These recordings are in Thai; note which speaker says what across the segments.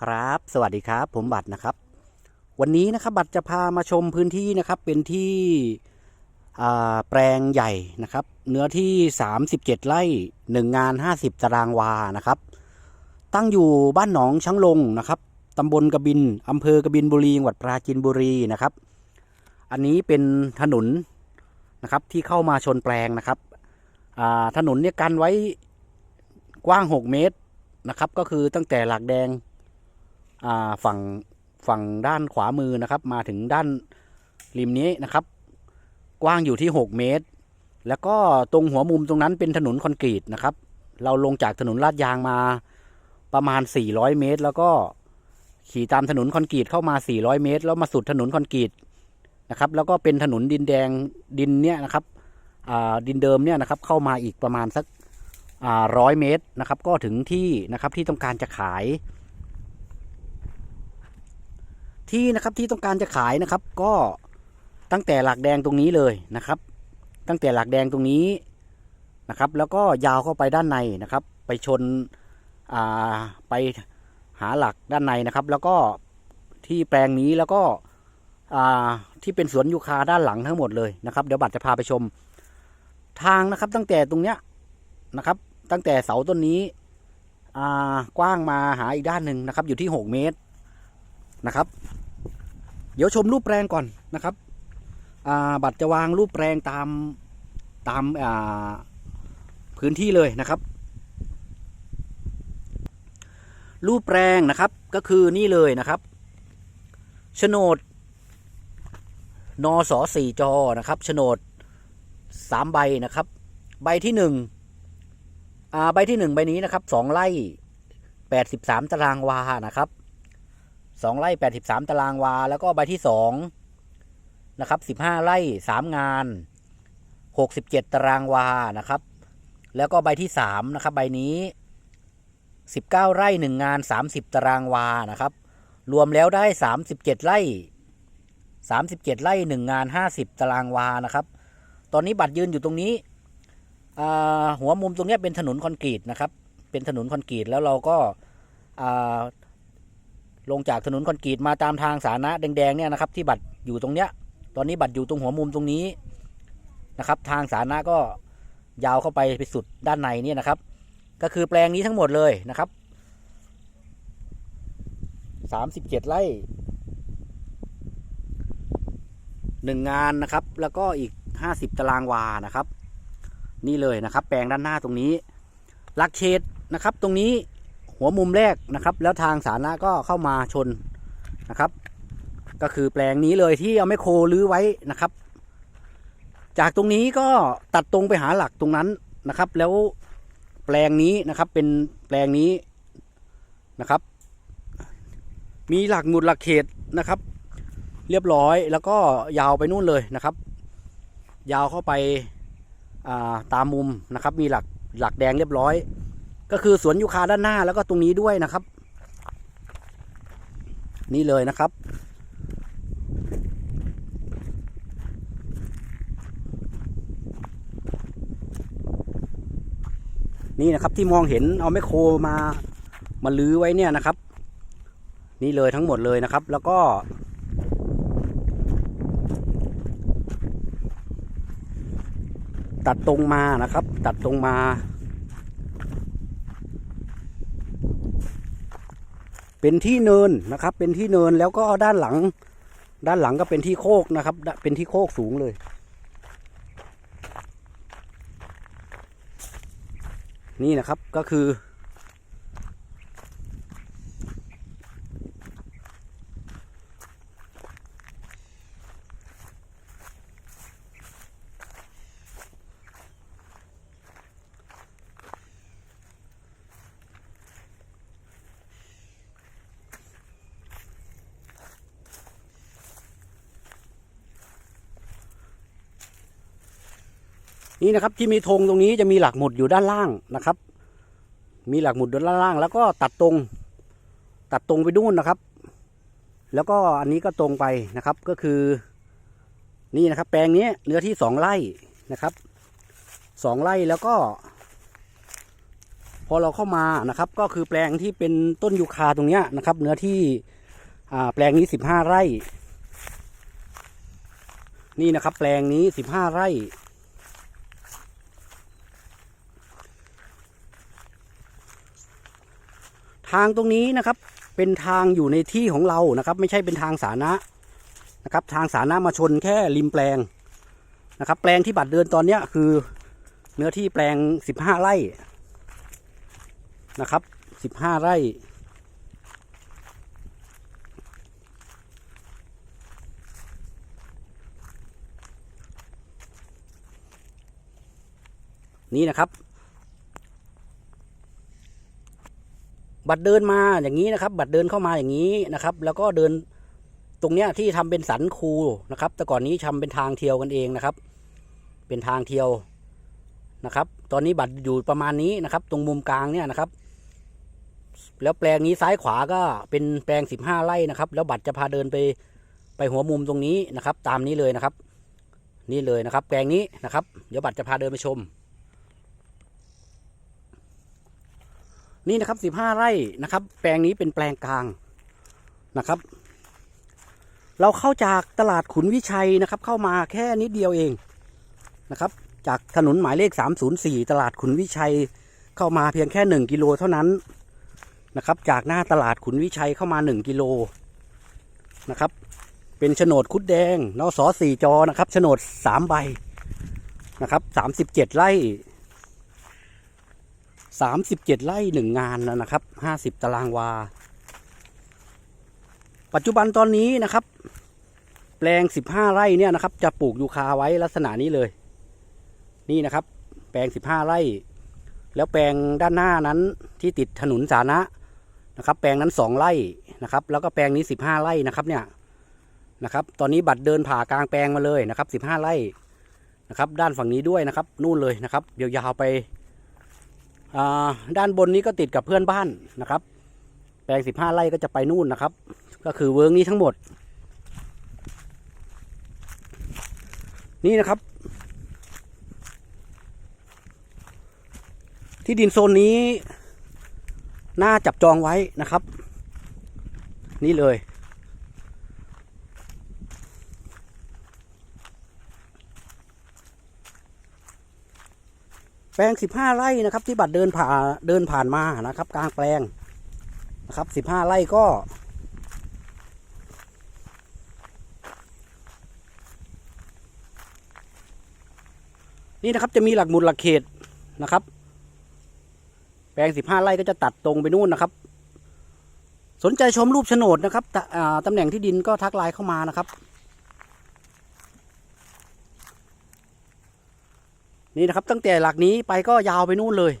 Speaker 1: ครับ สวัสดีครับ ผมบัตรนะครับ วันนี้นะครับบัตรจะพามาชมพื้นที่นะครับ เป็นที่แปลงใหญ่นะครับ เนื้อที่ 37 ไร่1งาน 50 ตารางวานะครับ ตั้งอยู่บ้านหนองช้างลงนะครับตำบลกบินอำเภอกบินบุรีจังหวัดปราจีนบุรีนะครับ อันนี้เป็นถนนนะครับที่เข้ามาชนแปลงนะครับถนนเนี่ยกันไว้กว้าง 6 เมตรนะครับ ก็คือตั้งแต่หลักแดง ฝั่งฝั่งด้านขวามือนะครับ มาถึงด้านริมนี้นะครับ กว้างอยู่ที่ 6 เมตร แล้วก็ตรงหัวมุมตรงนั้นเป็นถนนคอนกรีตนะครับ เราลงจากถนนลาดยางมาประมาณ 400 เมตร แล้วก็ขี่ตามถนนคอนกรีตเข้ามา 400 เมตร แล้วมาสุดถนนคอนกรีตนะครับ แล้วก็เป็นถนนดินแดงดินเนี่ยนะครับดินเดิมเนี่ยนะครับเข้ามาอีกประมาณสักร้อยเมตรนะครับ ก็ถึงที่นะครับที่ต้องการจะขาย ที่นะครับที่ต้องการจะขายนะครับ ก็ตั้งแต่หลักแดงตรงนี้เลยนะครับ ตั้งแต่หลักแดงตรงนี้นะครับ แล้วก็ยาวเข้าไปด้านในนะครับ ไปชนอ่าไปหาหลักด้านในนะครับ แล้วก็ที่แปลงนี้แล้วก็อ่าที่เป็นสวนยูคาด้านหลังทั้งหมดเลยนะครับ เดี๋ยวบัตรจะพาไปชม ทางนะครับตั้งแต่ตรงเนี้ยนะครับ ตั้งแต่เสาต้นนี้อ่ากว้างมาหาอีกด้านหนึ่งนะครับ อยู่ที่หกเมตรนะครับ เดี๋ยวชมรูปแปลงก่อนนะครับอ่าบัตรจะวางรูปแปลงตามตามอ่าพื้นที่เลยนะครับ รูปแปลงนะครับก็คือนี่เลยนะครับโฉนดนอสอสี่จอนะครับโฉนดสามใบนะครับ ใบที่หนึ่งอ่าใบที่หนึ่งใบนี้นะครับสองไร่แปดสิบสามตารางวานะครับ สองไร่แปดสิบสามตารางวา แล้วก็ใบที่สองนะครับสิบห้าไร่สามงานหกสิบเจ็ดตารางวานะครับ แล้วก็ใบที่สามนะครับ ใบนี้สิบเก้าไร่หนึ่งงานสามสิบตารางวานะครับ รวมแล้วได้สามสิบเจ็ดไร่สามสิบเจ็ดไร่หนึ่งงานห้าสิบตารางวานะครับ ตอนนี้บัตรยืนอยู่ตรงนี้หัวมุมตรงนี้เป็นถนนคอนกรีตนะครับ เป็นถนนคอนกรีตแล้วเราก็า ลงจากถนนคอนกรีตมาตามทางสาธารณะแดงๆเนี่ยนะครับ ที่บัตรอยู่ตรงเนี้ย ตอนนี้บัตรอยู่ตรงหัวมุมตรงนี้นะครับ ทางสาธารณะก็ยาวเข้าไปไปสุดด้านในเนี่ยนะครับ ก็คือแปลงนี้ทั้งหมดเลยนะครับสามสิบเจ็ดไร่หนึ่งงานนะครับ แล้วก็อีกห้าสิบตารางวานะครับ นี่เลยนะครับ แปลงด้านหน้าตรงนี้หลักเขตนะครับ ตรงนี้ หัวมุมแรกนะครับ แล้วทางสาธารณะก็เข้ามาชนนะครับ ก็คือแปลงนี้เลยที่เอาไมโครลื้อไว้นะครับ จากตรงนี้ก็ตัดตรงไปหาหลักตรงนั้นนะครับ แล้วแปลงนี้นะครับเป็นแปลงนี้นะครับ มีหลักหมุดหลักเขตนะครับ เรียบร้อยแล้วก็ยาวไปนู่นเลยนะครับ ยาวเข้าไปาตามมุมนะครับ มีหลักหลักแดงเรียบร้อย ก็คือสวนยูคาด้านหน้าแล้วก็ตรงนี้ด้วยนะครับ นี่เลยนะครับ นี่นะครับที่มองเห็นเอาไมโครมามาลื้อไว้เนี่ยนะครับ นี่เลยทั้งหมดเลยนะครับ แล้วก็ตัดตรงมานะครับ ตัดตรงมา เป็นที่เนินนะครับ เป็นที่เนินแล้วก็ด้านหลัง ด้านหลังก็เป็นที่โคกนะครับ เป็นที่โคกสูงเลย นี่นะครับก็คือ นี่นะครับที่มีธงตรงนี้จะมีหลักหมุดอยู่ด้านล่างนะครับ มีหลักหมุดด้านล่าง แล้วก็ตัดตรง ตัดตรงไปนู่นนะครับ แล้วก็อันนี้ก็ตรงไปนะครับก็คือ นี่นะครับ แปลงนี้เนื้อที่สองไร่นะครับสองไร่แล้วก็ พอเราเข้ามานะครับ ก็คือแปลงที่เป็นต้นยูคาตรงเนี้ยนะครับ เนื้อที่แปลงนี้สิบห้าไร่ นี่นะครับ แปลงนี้สิบห้าไร่ ทางตรงนี้นะครับ เป็นทางอยู่ในที่ของเรานะครับ ไม่ใช่เป็นทางสาธารณะนะครับ ทางสาธารณะมาชนแค่ริมแปลงนะครับ แปลงที่บัตรเดินตอนเนี้ยคือ เนื้อที่แปลงสิบห้าไร่นะครับสิบห้าไร่นี่นะครับ บัตรเดินมาอย่างนี้นะครับ บัตรเดินเข้ามาอย่างนี้นะครับ แล้วก็เดินตรงเนี้ยที่ทำเป็นสันคูนะครับ แต่ก่อนนี้ทำเป็นทางเที่ยวกันเองนะครับ เป็นทางเที่ยวนะครับ ตอนนี้บัตรอยู่ประมาณนี้นะครับ ตรงมุมกลางเนี่ยนะครับ แล้วแปลงนี้ซ้ายขวาก็เป็นแปลงสิบห้าไร่นะครับ แล้วบัตรจะพาเดินไปไปหัวมุมตรงนี้นะครับ ตามนี้เลยนะครับ นี่เลยนะครับ แปลงนี้นะครับ เดี๋ยวบัตรจะพาเดินไปชม นี่นะครับสิบห้าไร่นะครับ แปลงนี้เป็นแปลงกลางนะครับ เราเข้าจากตลาดขุนวิชัยนะครับ เข้ามาแค่นิดเดียวเองนะครับ จากถนนหมายเลข 304 ตลาดขุนวิชัยเข้ามาเพียงแค่ 1 กิโลเท่านั้นนะครับ จากหน้าตลาดขุนวิชัยเข้ามา 1 กิโลนะครับ เป็นโฉนดคุดแดงนอสอสี่จอนะครับโฉนด3ใบนะครับ37ไร่ 37ไร่หนึ่งงานนะครับ50ตารางวา ปัจจุบันตอนนี้นะครับ แปลง15ไร่เนี่ยนะครับ จะปลูกยูคาไว้ลักษณะนี้เลย นี่นะครับ แปลง15ไร่ แล้วแปลงด้านหน้านั้นที่ติดถนนสาธารณะนะครับ แปลงนั้น2ไร่นะครับ แล้วก็แปลงนี้15ไร่นะครับเนี่ยนะครับ ตอนนี้บัตรเดินผ่ากลางแปลงมาเลยนะครับ15ไร่นะครับ ด้านฝั่งนี้ด้วยนะครับ นู่นเลยนะครับเดี๋ยวยาวไป ด้านบนนี้ก็ติดกับเพื่อนบ้านนะครับ แปลงสิบห้าไร่ก็จะไปนู่นนะครับ ก็คือเวิร์กนี้ทั้งหมด นี่นะครับ ที่ดินโซนนี้ น่าจับจองไว้นะครับ นี่เลย ลงสิบห้าไร่นะครับ ที่บัตรเดินผ่าเดินผ่านมานะครับ กลางแปลงนะครับสิบห้าไร่ก็ นี่นะครับจะมีหลักหมุดหลักเขตนะครับ แปลงสิบห้าไร่ก็จะตัดตรงไปนู่นนะครับ สนใจชมรูปโฉนดนะครับตอ่าตำแหน่งที่ดินก็ทักไลน์เข้ามานะครับ นี่นะครับ ตั้งแต่หลักนี้ไปก็ยาวไปนู่นเลย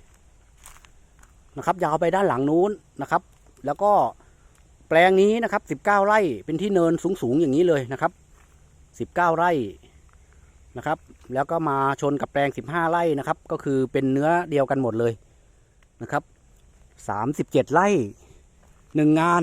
Speaker 1: นะครับ ยาวไปด้านหลังนู้นนะครับ แล้วก็แปลงนี้นะครับสิบเก้าไร่เป็นที่เนินสูงๆอย่างนี้เลยนะครับสิบเก้าไร่นะครับ แล้วก็มาชนกับแปลงสิบห้าไร่นะครับ ก็คือเป็นเนื้อเดียวกันหมดเลยนะครับสามสิบเจ็ดไร่หนึ่งงาน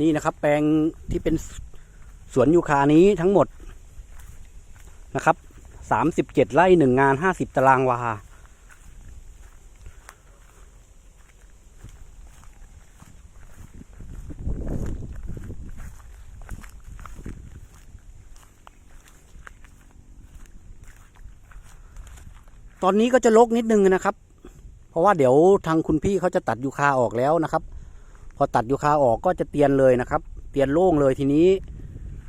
Speaker 1: นี่นะครับ แปลงที่เป็นสวนยูคานี้ทั้งหมดนะครับสามสิบเจ็ดไร่หนึ่งงานห้าสิบตารางวา ตอนนี้ก็จะลกนิดนึงนะครับ เพราะว่าเดี๋ยวทางคุณพี่เขาจะตัดยูคาออกแล้วนะครับ พอตัดยูคาออกก็จะเตียนเลยนะครับ เตียนโล่งเลยทีนี้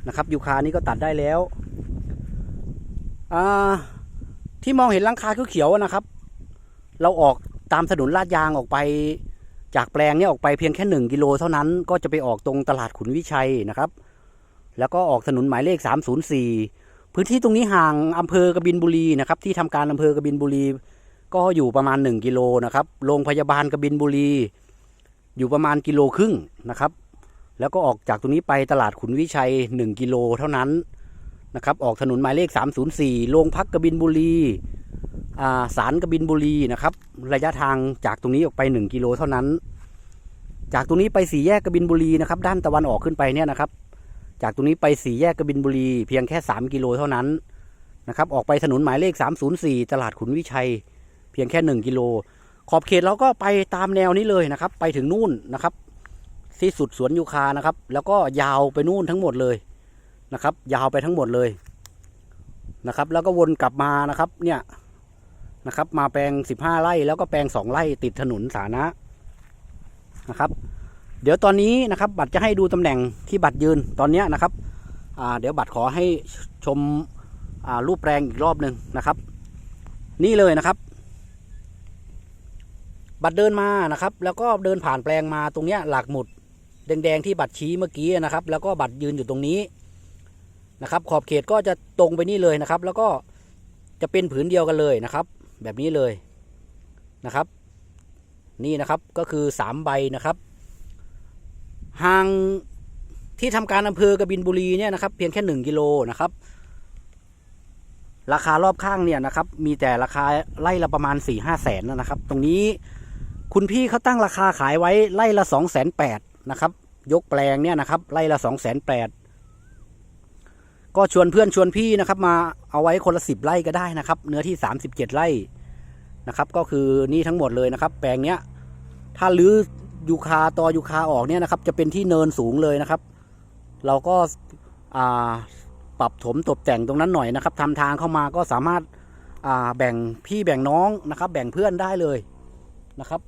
Speaker 1: นะครับยูคานี้ก็ตัดได้แล้วที่มองเห็นลังคาเขียวๆนะครับ เราออกตามถนนลาดยางออกไปจากแปลงนี้ออกไปเพียงแค่หนึ่งกิโลเท่านั้นก็จะไปออกตรงตลาดขุนวิชัยนะครับ แล้วก็ออกถนนหมายเลข 304 พื้นที่ตรงนี้ห่างอำเภอกบินบุรีนะครับ ที่ทำการอำเภอกบินบุรี ก็อยู่ประมาณ 1 กิโลนะครับโรงพยาบาลกบินบุรี อยู่ประมาณกิโลครึ่งนะครับ แล้วก็ออกจากตรงนี้ไปตลาดขุนวิชัย 1 กิโลเท่านั้นนะครับ ออกถนนหมายเลข 304 โรงพักกบินบุรีาสารกบินบุรีนะครับ ระยะทางจากตรงนี้ออกไป 1 กิโลเท่านั้น จากตรงนี้ไปสี่แยกกบินบุรีนะครับ ด้านตะวันออกขึ้นไปเนี่ยนะครับ จากตรงนี้ไปสี่แยกกบินบุรี เพียงแค่สามกิโลเท่านั้นนะครับ ออกไปถนนหมายเลขสามศูนย์สี่ตลาดขุนวิชัย เพียงแค่หนึ่งกิโล ขอบเขตเราก็ไปตามแนวนี้เลยนะครับ ไปถึงนู่นนะครับที่สุดสวนยูคานะครับ แล้วก็ยาวไปนู่นทั้งหมดเลยนะครับ ยาวไปทั้งหมดเลยนะครับ แล้วก็วนกลับมานะครับ เนี่ยนะครับ มาแปลงสิบห้าไร่ แล้วก็แปลงสองไร่ติดถนนสาธารณะนะครับ เดี๋ยวตอนนี้นะครับ บัตรจะให้ดูตำแหน่งที่บัตรยืนตอนนี้นะครับเดี๋ยวบัตรขอให้ชมรูปแปลงอีกรอบหนึ่งนะครับ นี่เลยนะครับ บัตรเดินมานะครับ แล้วก็เดินผ่านแปลงมาตรงเนี้ยหลักหมุด แดงๆที่บัตรชี้เมื่อกี้นะครับ แล้วก็บัตรยืนอยู่ตรงนี้นะครับ ขอบเขตก็จะตรงไปนี่เลยนะครับ แล้วก็จะเป็นผืนเดียวกันเลยนะครับ แบบนี้เลยนะครับ นี่นะครับก็คือสามใบนะครับห่างที่ทำการอำเภอกบินบุรีเนี่ยนะครับ เพียงแค่หนึ่งกิโลนะครับ ราคารอบข้างเนี่ยนะครับ มีแต่ราคาไล่ละประมาณสี่ห้าแสนนะครับ ตรงนี้ คุณพี่เขาตั้งราคาขายไว้ไล่ละสองแสนแปดนะครับ ยกแปลงเนี่ยนะครับ ไล่ละสองแสนแปดก็ชวนเพื่อนชวนพี่นะครับ มาเอาไว้คนละสิบไร่ก็ได้นะครับ เนื้อที่สามสิบเจ็ดไร่นะครับ ก็คือนี่ทั้งหมดเลยนะครับ แปลงเนี้ย ถ้าลื้อยูคาตอยูคาออกเนี่ยนะครับ จะเป็นที่เนินสูงเลยนะครับ เราก็าปรับถมตกแต่งตรงนั้นหน่อยนะครับทำทางเข้ามาก็สามารถาแบ่งพี่แบ่งน้องนะครับ แบ่งเพื่อนได้เลยนะครับ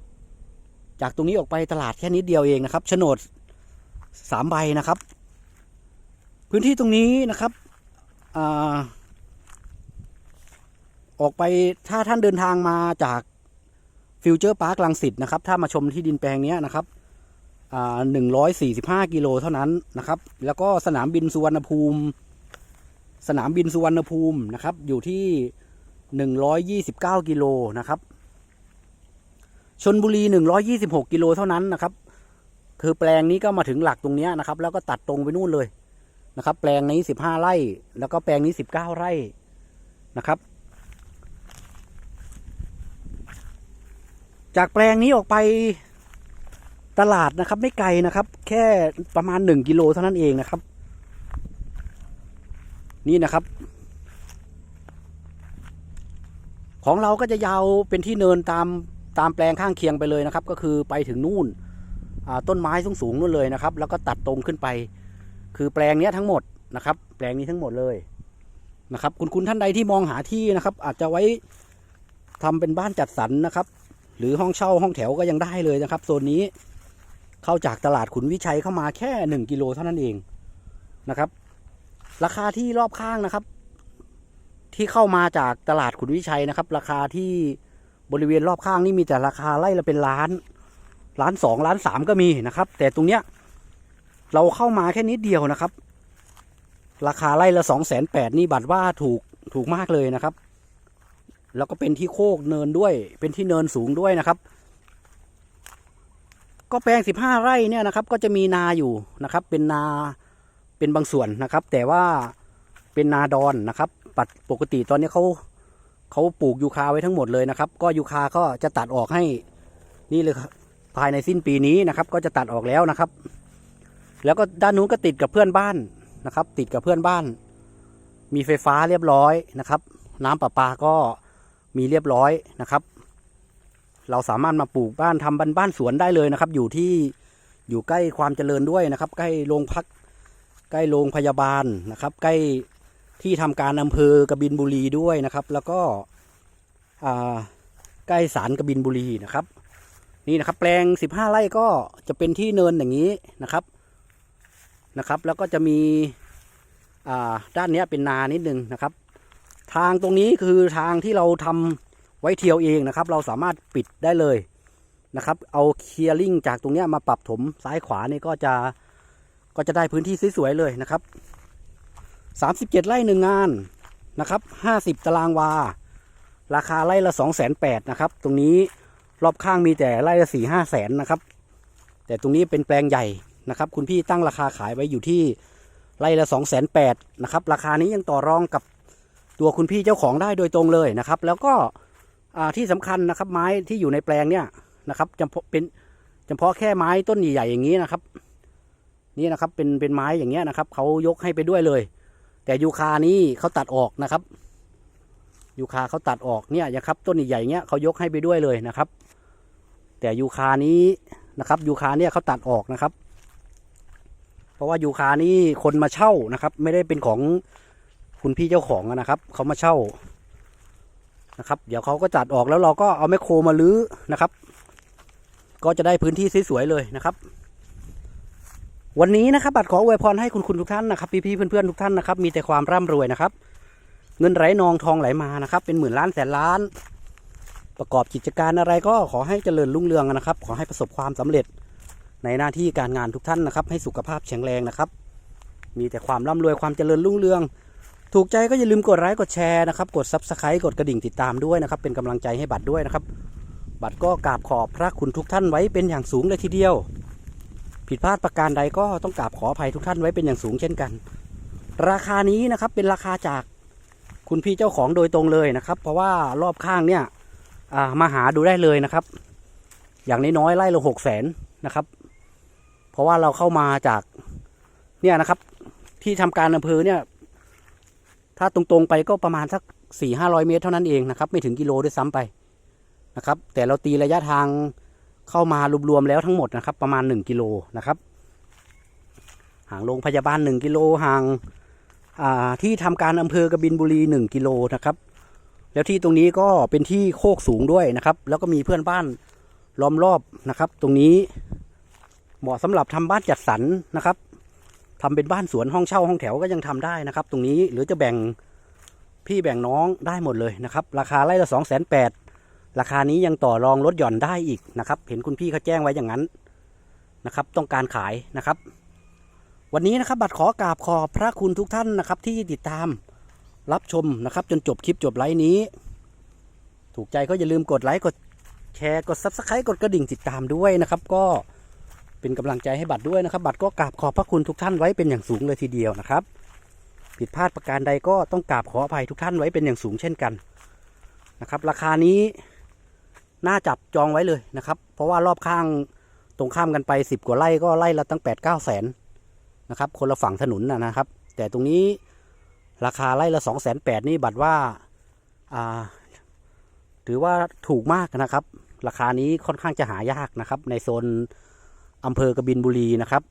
Speaker 1: จากตรงนี้ออกไปตลาดแค่นิดเดียวเองนะครับโฉนดสามใบนะครับ พื้นที่ตรงนี้นะครับอออกไปถ้าท่านเดินทางมาจากฟิวเจอร์พาร์คลังสิตนะครับ ถ้ามาชมที่ดินแปลงนี้นะครับหนึ่งร้อยสี่สิบห้ากิโลเท่านั้นนะครับ แล้วก็สนามบินสุวรรณภูมิ สนามบินสุวรรณภูมินะครับ อยู่ที่หนึ่งร้อยยี่สิบเก้ากิโลนะครับ ชนบุรี 126 กิโลเท่านั้นนะครับ คือแปลงนี้ก็มาถึงหลักตรงนี้นะครับ แล้วก็ตัดตรงไปนู่นเลยนะครับ แปลงนี้ 15 ไร่ แล้วก็แปลงนี้ 19 ไร่นะครับ จากแปลงนี้ออกไปตลาดนะครับ ไม่ไกลนะครับ แค่ประมาณ 1 กิโลเท่านั้นเองนะครับ นี่นะครับของเราก็จะยาวเป็นที่เนินตาม ตามแปลงข้างเคียงไปเลยนะครับ ก็คือไปถึงนู่นต้นไม้สูงสูงนู่นเลยนะครับ แล้วก็ตัดตรงขึ้นไป คือแปลงนี้ทั้งหมดนะครับ แปลงนี้ทั้งหมดเลยนะครับ คุณคุณท่านใดที่มองหาที่นะครับ อาจจะไว้ทำเป็นบ้านจัดสรรนะครับ หรือห้องเช่าห้องแถวก็ยังได้เลยนะครับโซนนี้เข้าจากตลาดขุนวิชัยเข้ามาแค่หนึ่งกิโลเท่านั้นเองนะครับ ราคาที่รอบข้างนะครับ ที่เข้ามาจากตลาดขุนวิชัยนะครับ ราคาที่ บริเวณรอบข้างนี่มีแต่ราคาไล่ละเป็นล้าน ล้านสองล้านสามก็มีนะครับ แต่ตรงเนี้ยเราเข้ามาแค่นิดเดียวนะครับ ราคาไล่ละสองแสนแปดนี่บัตรว่าถูกถูกมากเลยนะครับ แล้วก็เป็นที่โคกเนินด้วย เป็นที่เนินสูงด้วยนะครับ ก็แปลงสิบห้าไร่เนี่ยนะครับ ก็จะมีนาอยู่นะครับ เป็นนาเป็นบางส่วนนะครับ แต่ว่าเป็นนาดอนนะครับ ปัดปกติตอนนี้เขา เขาปลูกยูคาไว้ทั้งหมดเลยนะครับ ก็ยูคาก็จะตัดออกให้นี่เลยภายในสิ้นปีนี้นะครับ ก็จะตัดออกแล้วนะครับ แล้วก็ด้านนู้นก็ติดกับเพื่อนบ้านนะครับ ติดกับเพื่อนบ้าน มีไฟฟ้าเรียบร้อยนะครับ น้ำประปาก็มีเรียบร้อยนะครับ เราสามารถมาปลูกบ้านทำบ้านบ้านสวนได้เลยนะครับ อยู่ที่อยู่ใกล้ความเจริญด้วยนะครับ ใกล้โรงพัก ใกล้โรงพยาบาลนะครับ ใกล้ ที่ทำการอำเภอกบินบุรีด้วยนะครับ แล้วก็ใกล้ศาลกบินบุรีนะครับ นี่นะครับ แปลง 15 ไร่ก็จะเป็นที่เนินอย่างนี้นะครับนะครับ แล้วก็จะมีด้านนี้เป็นนานิดนึงนะครับ ทางตรงนี้คือทางที่เราทำไว้เที่ยวเองนะครับ เราสามารถปิดได้เลยนะครับ เอาเคลียร์ลิงจากตรงนี้มาปรับถมซ้ายขวานี่ก็จะก็จะได้พื้นที่สวยๆเลยนะครับ สามสิบเจ็ดไร่หนึ่งงานนะครับห้าสิบตารางวา ราคาไร่ละสองแสนแปดนะครับ ตรงนี้รอบข้างมีแต่ไร่ละสี่ห้าแสนนะครับ แต่ตรงนี้เป็นแปลงใหญ่นะครับ คุณพี่ตั้งราคาขายไว้อยู่ที่ไร่ละสองแสนแปดนะครับ ราคานี้ยังต่อรองกับตัวคุณพี่เจ้าของได้โดยตรงเลยนะครับ แล้วก็ที่สำคัญนะครับไม้ที่อยู่ในแปลงเนี่ยนะครับจะเป็นจำเพาะแค่ไม้ต้นใหญ่ๆอย่างนี้นะครับ นี่นะครับเป็นเป็นไม้อย่างเงี้ยนะครับเขายกให้ไปด้วยเลย แต่ยูคานี้เขาตัดออกนะครับยูคาเขาตัดออกเนี่ยอย่างครับต้นใหญ่ๆเงี้ยเขายกให้ไปด้วยเลยนะครับ แต่ยูคานี้นะครับยูคาเนี่ยเขาตัดออกนะครับ เพราะว่ายูคานี้คนมาเช่านะครับ ไม่ได้เป็นของคุณพี่เจ้าของนะครับเขามาเช่านะครับ เดี๋ยวเขาก็ตัดออกแล้วเราก็เอาแมคโครมาลื้อนะครับ ก็จะได้พื้นที่สวยๆเลยนะครับ วันนี้นะครับบัตรขออวยพรให้คุณคุณทุกท่านนะครับพี่ๆเพื่อนๆทุกท่านนะครับมีแต่ความร่ำรวยนะครับ เงินไหลนองทองไหลมานะครับ เป็นหมื่นล้านแสนล้าน ประกอบกิจการอะไรก็ขอให้เจริญรุ่งเรืองนะครับ ขอให้ประสบความสำเร็จในหน้าที่การงานทุกท่านนะครับ ให้สุขภาพแข็งแรงนะครับ มีแต่ความร่ำรวยความเจริญรุ่งเรือง ถูกใจก็อย่าลืมกดไลค์กดแชร์นะครับกดซับสไครต์กดกระดิ่งติดตามด้วยนะครับ เป็นกำลังใจให้บัตรด้วยนะครับ บัตรก็กราบขอบพระคุณทุกท่านไว้เป็นอย่างสูงเลยทีเดียว ผิดพลาดประการใดก็ต้องกราบขออภัยทุกท่านไว้เป็นอย่างสูงเช่นกัน ราคานี้นะครับเป็นราคาจากคุณพี่เจ้าของโดยตรงเลยนะครับ เพราะว่ารอบข้างเนี่ยามาหาดูได้เลยนะครับ อย่างน้อยๆไล่ละหกแสนนะครับ เพราะว่าเราเข้ามาจากเนี่ยนะครับ ที่ทำการอำเภอเนี่ย ถ้าตรงๆไปก็ประมาณสักสี่ห้าร้อยเมตรเท่านั้นเองนะครับ ไม่ถึงกิโลด้วยซ้ำไปนะครับ แต่เราตีระยะทาง เข้ามารวมๆแล้วทั้งหมดนะครับ ประมาณหนึ่งกิโลนะครับ ห่างโรงพยาบาลหนึ่งกิโลห่างาที่ทำการอำเภอกบินบุรีหนึ่งกิโลนะครับ แล้วที่ตรงนี้ก็เป็นที่โคกสูงด้วยนะครับ แล้วก็มีเพื่อนบ้านล้อมรอบนะครับ ตรงนี้เหมาะสำหรับทำบ้านจัดสรรนะครับทำเป็นบ้านสวนห้องเช่าห้องแถวก็ยังทำได้นะครับ ตรงนี้หรือจะแบ่งพี่แบ่งน้องได้หมดเลยนะครับ ราคาไร่ละสองแสนแปด ราคานี้ยังต่อรองลดหย่อนได้อีกนะครับ เห็นคุณพี่เขาแจ้งไว้อย่างนั้นนะครับ ต้องการขายนะครับ วันนี้นะครับ บัตรขอกราบขอบพระคุณทุกท่านนะครับ ที่ติดตามรับชมนะครับ จนจบคลิปจบไลฟ์นี้ ถูกใจก็อย่าลืมกดไลค์กดแชร์กดซับสไครต์กดกระดิ่งติดตามด้วยนะครับ ก็เป็นกำลังใจให้บัตรด้วยนะครับ บัตรก็กราบขอบพระคุณทุกท่านไว้เป็นอย่างสูงเลยทีเดียวนะครับ ผิดพลาดประการใดก็ต้องกราบขออภัยทุกท่านไว้เป็นอย่างสูงเช่นกันนะครับ ราคานี้ น่าจับจองไว้เลยนะครับ เพราะว่ารอบข้างตรงข้ามกันไปสิบกว่าไร่ก็ไร่ละตั้งแปดเก้าแสนนะครับคนละฝั่งถนนนะครับ แต่ตรงนี้ราคาไร่ละสองแสนแปดนี่บัตรว่าาถือว่าถูกมากนะครับ ราคานี้ค่อนข้างจะหายากนะครับ ในโซนอำเภอกบินบุรีนะครับ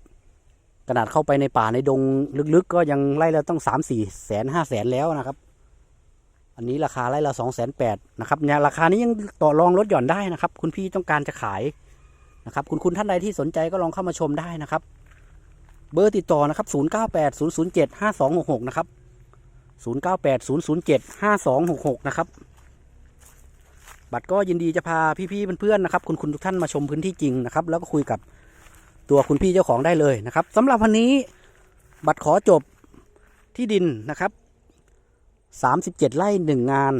Speaker 1: ขนาดเข้าไปในป่าในดงลึกๆ ก็ยังไร่ละต้องสามสี่แสนห้าแสนแล้วนะครับ อันนี้ราคาไร่ละสองแสนแปดนะครับเนี่ยราคานี้ยังต่อรองลดหย่อนได้นะครับ คุณพี่ต้องการจะขายนะครับ คุณคุณท่านใดที่สนใจก็ลองเข้ามาชมได้นะครับ เบอร์ติดต่อนะครับ098 007 5266นะครับ098 007 5266นะครับ บัตรก็ยินดีจะพาพี่ๆเพื่อนๆนะครับ คุณคุณทุกท่านมาชมพื้นที่จริงนะครับ แล้วก็คุยกับตัวคุณพี่เจ้าของได้เลยนะครับสำหรับวันนี้บัตรขอจบที่ดินนะครับ สามสิบเจ็ดไร่หนึ่งงาน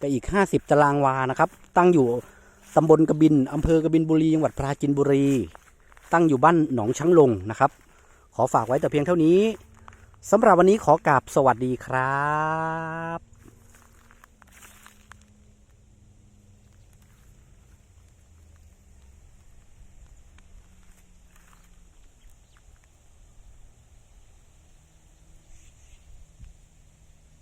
Speaker 1: กับอีกห้าสิบตารางวานะครับ ตั้งอยู่ตำบลกบินอำเภอกบินบุรีจังหวัดปราจีนบุรี ตั้งอยู่บ้านหนองช้างลงนะครับ ขอฝากไว้แต่เพียงเท่านี้สำหรับวันนี้ขอกราบสวัสดีครับ